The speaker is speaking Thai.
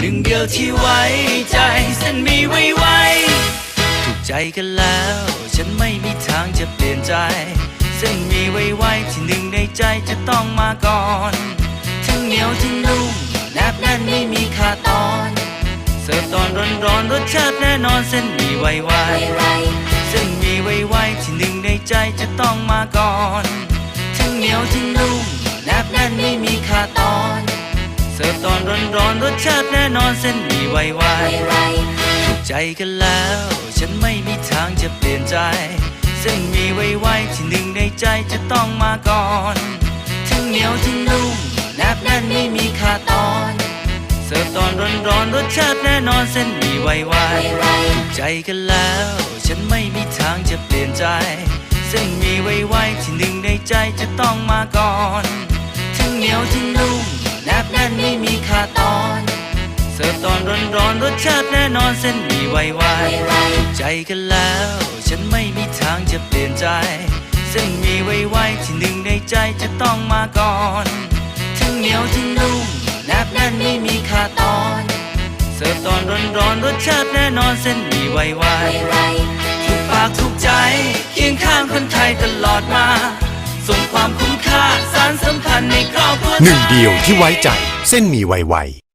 หนึ่งเดียวที่ไว้ใจเส้นมีไว้ไว้ถูกใจกันแล้ว ฉันไม่มีทางจะเปลี่ยนใจเส้นมีไว้ไว้ที่หนึ่งในใจจะต้องมาก่อนทั้งเหนียวทั้งนุ่มแนบแน่นไม่มีขาดตอน เสิร์ฟตอนร้อนๆรสชาติแน่นอนเส้นมีไวไวเส้นมีไวไวที่หนึ่งในใจจะต้องมาก่อนทั้งเหนียวทั้งนุ่มแนบแน่นไม่มีขาดตอน เสิร์ฟตอนร้อนๆรสชาติแน่นอนเส้นหมีไวไวถูกใจกันแล้วฉันไม่มีทางจะเปลี่ยนใจเส้นหมีไวไวที่หนึ่งในใจจะต้องมาก่อนทั้งเหนียวทั้งนุ่มแนบแน่นไม่มีขาดตอนเสิร์ฟตอนร้อนๆรสชาติแน่นอนเส้นหมี่ไวไวถูกใจกันแล้ว ฉันไม่มีทางจะเปลี่ยนใจ เส้นหมี่ไวไวที่หนึ่งในใจจะต้องมาก่อนทั้งเหนียวทั้งนุ่ม บแน่นไม่มีขาดตอน เสิร์ฟตอนร้อนๆรสชาติแน่นอนเส้นมีไวไวถูกใจกันแล้ว ฉันไม่มีทางจะเปลี่ยนใจ เส้นมีไวไวที่หนึ่งในใจจะต้องมาก่อนทั้งเหนียวทั้งนุ่มแนบแน่นไม่มีขาดตอน เสิร์ฟตอนร้อนๆรสชาติแน่นอนเส้นมีไวไวถูกปากถูกใจเคียงข้างคนไทยตลอดมาส่งความคุ้มค่าสารสัมพันธ์ในครอบครัว หนึ่งเดียวที่ไว้ใจเส้นมีไวๆ